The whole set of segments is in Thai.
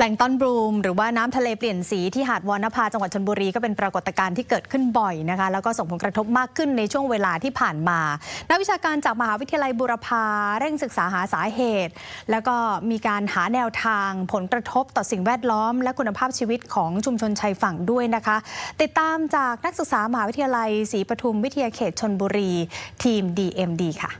แปลงต้นบลูมหรือว่าน้ำทะเลเปลี่ยนสีที่หาดวอนภาจังหวัดชนบุรีก็เป็นปรากฏการณ์ที่เกิดขึ้นบ่อยนะคะแล้วก็ส่งผลกระทบมากขึ้นในช่วงเวลาที่ผ่านมา นักวิชาการจากมหาวิทยาลัยบูรพาเร่งศึกษาหาสาเหตุ แล้วก็มีการหาแนวทางผลกระทบต่อสิ่งแวดล้อม และคุณภาพชีวิตของชุมชนชายฝั่งด้วยนะคะ ติดตามจากนักศึกษามหาวิทยาลัยศรีปทุมวิทยาเขตชนบุรี ทีม DMD ค่ะ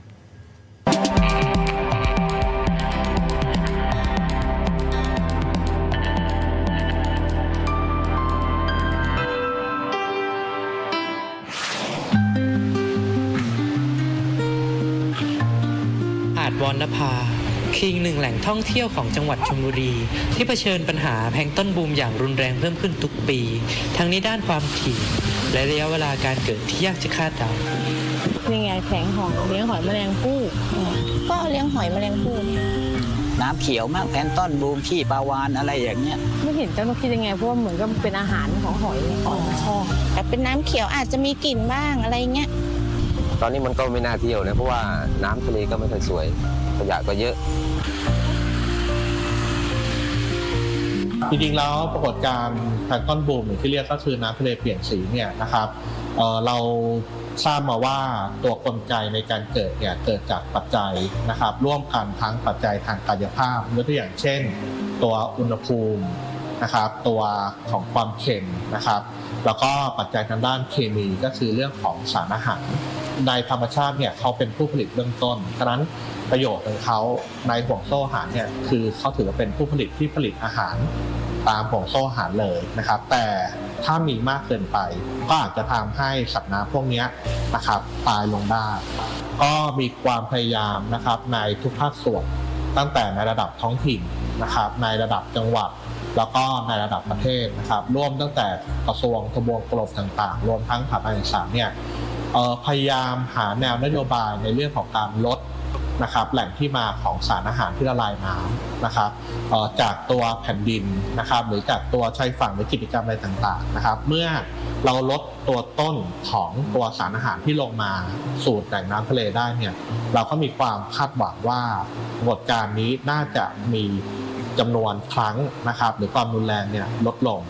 ดวอนนภาคืออีกหนึ่งแหล่งท่องเที่ยวของจังหวัดชลบุรี ที่เผชิญปัญหาแพลงก์ต้นบูมอย่างรุนแรงเพิ่มขึ้นทุกปี ทั้งในด้านความถี่และระยะเวลาการเกิดที่ยากจะคาดเดานี่ไงแผงหอยเลี้ยงหอยแมลงภู่ก็เลี้ยงหอยแมลงภู่น้ำเขียวมากแพลนต้อนบูมขี้ปลาวานอะไรอย่างเงี้ยไม่เห็นเจ้าหน้าที่ยังไงเพราะว่าเหมือนกับเป็นอาหารของหอยหอยชอบแต่เป็นน้ำเขียวอาจจะมีกลิ่นบ้างอะไรเงี้ย ตอนนี้มันก็ไม่น่าเที่ยวนะเพราะว่าน้ำทะเลก็ไม่ค่อยสวยขยะก็เยอะ จริงๆแล้วปรากฏการณ์แพลงก์ต้นบูมหรือที่เรียกก็คือน้ำทะเลเปลี่ยนสีเนี่ยนะครับเเราทราบมาว่าตัวกลไกในการเกิดเนี่ยเกิดจากปัจจัยนะครับ ร่วมกันทั้งปัจจัยทางกายภาพยกตัวอย่างเช่น ตัวอุณหภูมินะครับตัวของความเค็มนะครับ แล้วก็ปัจจัยทางด้านเคมีก็คือเรื่องของสารอาหาร ในธรรมชาติเนี่ยเขาเป็นผู้ผลิตเบื้องต้นฉะนั้นประโยชน์ของเขาในห่วงโซ่อาหารเนี่ยคือเขาถือว่าเป็นผู้ผลิตที่ผลิตอาหารตามห่วงโซ่อาหารเลยนะครับ แต่ถ้ามีมากเกินไปก็อาจจะทำให้สัตว์น้ำพวกนี้นะครับตายลงได้ก็มีความพยายามนะครับในทุกภาคส่วนตั้งแต่ในระดับท้องถิ่นนะครับในระดับจังหวัดแล้วก็ในระดับประเทศนะครับร่วมตั้งแต่กระทรวงทบวงกรมต่างๆ รวมทั้งสถาบันการศึกษาเนี่ย พยายามหาแนวนโยบายในเรื่องของการลดนะครับแหล่งที่มาของสารอาหารที่ละลายน้ำนะครับออจากตัวแผ่นดินนะครับหรือจากตัวชายฝั่งหรือกิจกรรมอะไรต่างๆนะครับ เมื่อเราลดตัวต้นของตัวสารอาหารที่ลงมาสู่แหล่งน้ำทะเลได้เนี่ยเราก็มีความคาดหวังว่าปรากฏการณ์นี้น่าจะมีจำนวนครั้งนะครับ หรือความรุนแรงเนี่ยลดลง